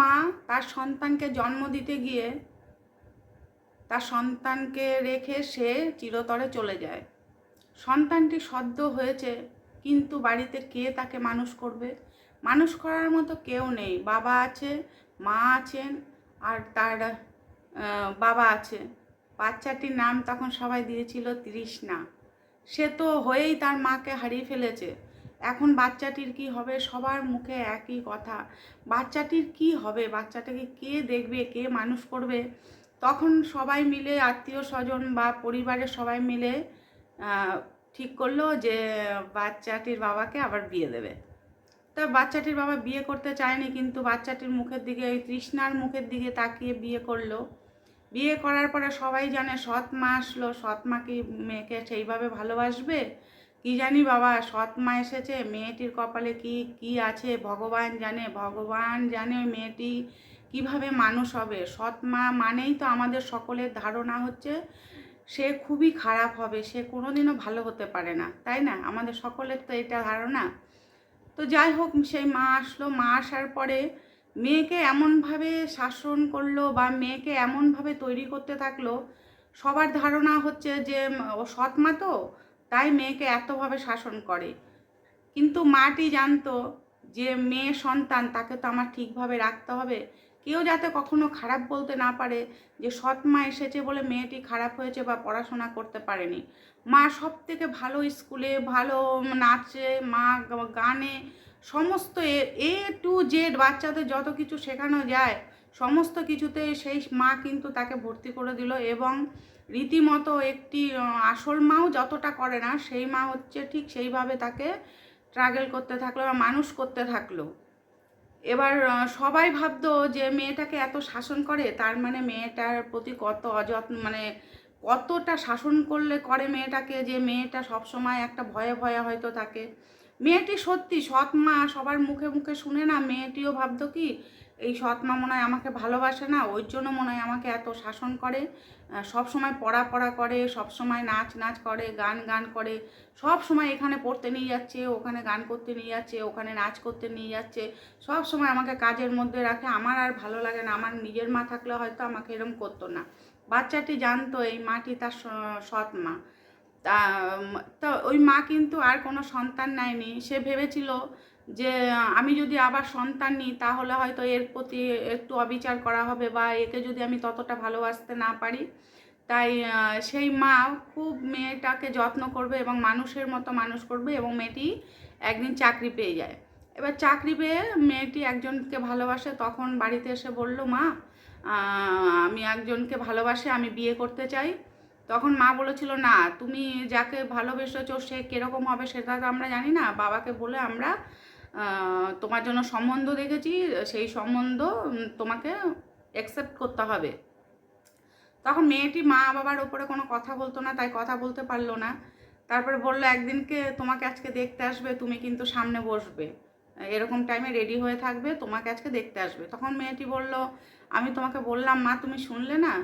মা তার সন্তানকে জন্ম দিতে গিয়ে তার সন্তানকে রেখে সে চিরতরে চলে যায়। সন্তানটি সদ্য হয়েছে, কিন্তু বাড়িতে কে তাকে মানুষ করবে? মানুষ করার মতো কেউ নেই। বাবা আছে, মা আছেন, আর তার বাবা আছে। বাচ্চাটির নাম তখন সবাই দিয়েছিল তৃষ্ণা। সে তো হয়েই তার মাকে হারিয়ে ফেলেছে। এখন বাচ্চাটির কি হবে? সবার মুখে একই কথা। বাচ্চাটির কি হবে? বাচ্চাটাকে কে দেখবে? কে মানুষ করবে? তখন সবাই মিলে আত্মীয় স্বজন বা পরিবারের সবাই মিলে ঠিক করল যে বাচ্চাটির বাবাকে আবার বিয়ে দেবে। তা বাচ্চাটির বাবা বিয়ে করতে চায়নি, কিন্তু বাচ্চাটির মুখের দিকে ওই তৃষ্ণার মুখের দিকে তাকিয়ে বিয়ে করল। বিয়ে করার পরে সবাই জানে সৎ মা আসলো। সৎ মা কি মেয়েকে সেইভাবে ভালোবাসবে? কি জানি বাবা, সৎ মা এসেছে, মেয়েটির কপালে কি কি আছে, ভগবান জানে ভগবান জানে ওই মেয়েটি কীভাবে মানুষ হবে। সৎ মা মানেই তো আমাদের সকলের ধারণা হচ্ছে, সে খুবই খারাপ হবে, সে কোনোদিনও ভালো হতে পারে না, তাই না? আমাদের সকলের তো এটা ধারণা। তো যাই হোক, সেই মা আসলো। মা আসার পরে মেয়েকে এমনভাবে শাসন করল বা মেয়েকে এমনভাবে তৈরি করতে থাকল, সবার ধারণা হচ্ছে যে, ও সৎ মা তো তাই মেয়েকে এতভাবে শাসন করে। কিন্তু মাটি জানতো যে মেয়ে সন্তান, তাকে তো আমার ঠিকভাবে রাখতে হবে। কেউ যাতে কখনো খারাপ বলতে না পারে যে সৎ মা এসেছে বলে মেয়েটি খারাপ হয়েছে বা পড়াশোনা করতে পারেনি। মা সব থেকে ভালো স্কুলে, ভালো নাচে, মা গানে, সমস্ত এ টু জেড বাচ্চাদের যত কিছু শেখানো যায় সমস্ত কিছুতে সেই মা কিন্তু তাকে ভর্তি করে দিল এবং রীতিমতো একটি আসল মাও যতটা করে না, সেই মা হচ্ছে ঠিক সেইভাবে তাকে ট্রাগল করতে থাকল বা মানুষ করতে থাকল। এবার সবাই ভাবতো যে মেয়েটাকে এত শাসন করে, তার মানে মেয়েটার প্রতি কত অযত্ন মানে কতটা শাসন করলে করে মেয়েটাকে যে মেয়েটা সবসময় একটা ভয়ে ভয়ে হয়তো থাকে মেয়েটি সত্যি সৎ মা, সবার মুখে মুখে শুনে না মেয়েটিও ভাবতো কি, এই সৎ মা মনে হয় আমাকে ভালোবাসে না, ওই জন্য মনে হয় আমাকে এত শাসন করে সব সময় পড়া পড়া করে, সব সময় নাচ নাচ করে, গান গান করে, সব সময় এখানে পড়তে নিয়ে যাচ্ছে, ওখানে গান করতে নিয়ে যাচ্ছে, ওখানে নাচ করতে নিয়ে যাচ্ছে, সব সময় আমাকে কাজের মধ্যে রাখে, আমার আর ভালো লাগে না, আমার নিজের মা থাকলে হয়তো আমাকে এরকম করতো না। বাচ্চাটি জানতো এই মাটি তার সৎ মা। তা তো ওই মা কিন্তু আর কোনো সন্তান নেয়নি। সে ভেবেছিল যে, আমি যদি আবার সন্তান নিই, তাহলে হয়তো এর প্রতি একটু অবিচার করা হবে বা একে যদি আমি ততটা ভালোবাসতে না পারি, তাই সেই মা খুব মেয়েটাকে যত্ন করবে এবং মানুষের মতো মানুষ করবে এবং মেয়েটি একদিন চাকরি পেয়ে যায়। এবার চাকরি পেয়ে মেয়েটি একজনকে ভালোবাসে, তখন বাড়িতে এসে বলল, মা আমি একজনকে ভালোবাসে, আমি বিয়ে করতে চাই। তখন মা বলেছিল, না, তুমি যাকে ভালোবেসেছো সে কীরকম হবে সেটা তো আমরা জানি না। বাবাকে বলে আমরা তোমার জন্য সম্বন্ধ দেখেছি, সেই সম্বন্ধ তোমাকে অ্যাকসেপ্ট করতে হবে। তখন মেয়েটি মা বাবার ওপরে কোনো কথা বলতো না, তাই কথা বলতে পারল না। তারপরে বলল, একদিনকে তোমাকে আজকে দেখতে আসবে, তুমি কিন্তু সামনে বসবে। এরকম টাইমে রেডি হয়ে থাকবে, তোমাকে আজকে দেখতে আসবে। তখন মেয়েটি বলল, আমি তোমাকে বললাম, মা, তুমি শুনলে না?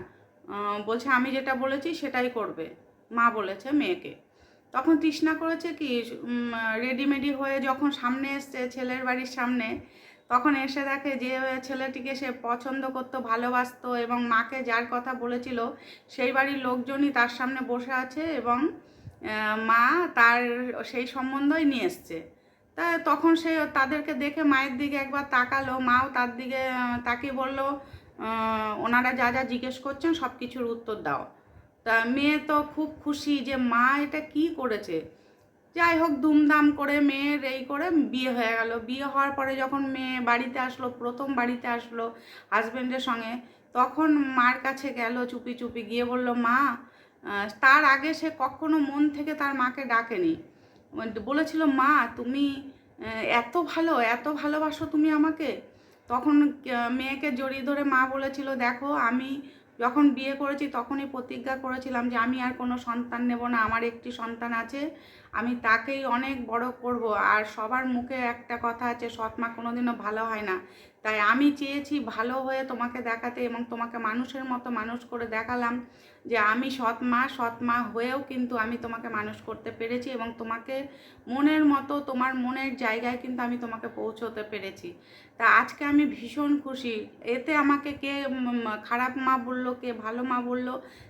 বলছে, আমি যেটা বলেছি সেটাই করবে। মা বলেছে মেয়েকে। তখন তৃষ্ণা করেছে কি রেডিমেডি হয়ে যখন সামনে এসছে ছেলের বাড়ির সামনে, তখন এসে দেখে যে ছেলেটিকে সে পছন্দ করতো, ভালোবাসতো এবং মাকে যার কথা বলেছিল, সেই বাড়ির লোকজনই তার সামনে বসে আছে এবং মা তার সেই সম্বন্ধই নিয়ে এসছে। তা তখন সে তাদেরকে দেখে মায়ের দিকে একবার তাকালো, মাও তার দিকে তাকিয়ে বলল ওনারা যা যা জিজ্ঞেস করছেন সব কিছুর উত্তর দাও। তা মেয়ে তো খুব খুশি যে মা এটা কি করেছে? যাই হোক দুমদাম করে মেয়ের এই করে বিয়ে হয়ে গেল। বিয়ে হওয়ার পরে যখন মেয়ে বাড়িতে আসলো, প্রথম বাড়িতে আসলো হাজবেন্ডের সঙ্গে, তখন মার কাছে গেল চুপি চুপি, গিয়ে বলল, মা তার আগে সে কখনো মন থেকে তার মাকে ডাকেনি। বলেছিল, মা, তুমি এত ভালো, এত ভালোবাসো তুমি আমাকে? তখন মেয়েকে জড়িয়ে ধরে মা বলেছিল, দেখো, আমি যখন বিয়ে করেছি তখনই প্রতিজ্ঞা করেছিলাম যে আমি আর কোনো সন্তান নেব না, আমার একটি সন্তান আছে আমি তাকেই অনেক বড় করব। আর সবার মুখে একটা কথা আছে, সৎ মা কোনোদিনও ভালো হয় না। তাই আমি চেয়েছি ভালো হয়ে তোমাকে দেখাতে এবং তোমাকে মানুষের মতো মানুষ করে দেখালাম যে আমি সৎ মা সৎ মা হয়েও কিন্তু আমি তোমাকে মানুষ করতে পেরেছি এবং তোমাকে মনের মতো, তোমার মনের জায়গায় কিন্তু আমি তোমাকে পৌঁছতে পেরেছি। তা আজকে আমি ভীষণ খুশি। এতে আমাকে কে খারাপ মা বলল, কে ভালো মা বলল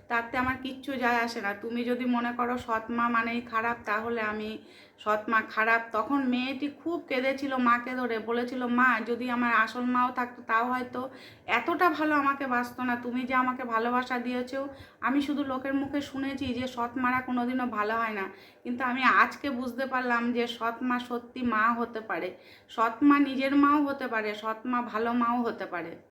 তাতে আমার কিচ্ছু যায় আসে না। তুমি যদি মনে করো সৎ মা মানেই খারাপ, তাহলে আমি সৎ মা খারাপ। তখন মেয়েটি খুব কেঁদেছিল মাকে ধরে। বলেছিল, মা, যদি আমার আসল মাও থাকতো, তাও হয়তো এতটা ভালো আমাকে বাসতো না। তুমি যে আমাকে ভালোবাসা দিয়েছ, আমি শুধু লোকের মুখে শুনেছি যে সৎ মারা কোনোদিনও ভালো হয় না। কিন্তু আমি আজকে বুঝতে পারলাম যে সৎ মা সত্যি মা হতে পারে। সৎ মা নিজের মাও হতে পারে সৎ মা ভালো মাও হতে পারে।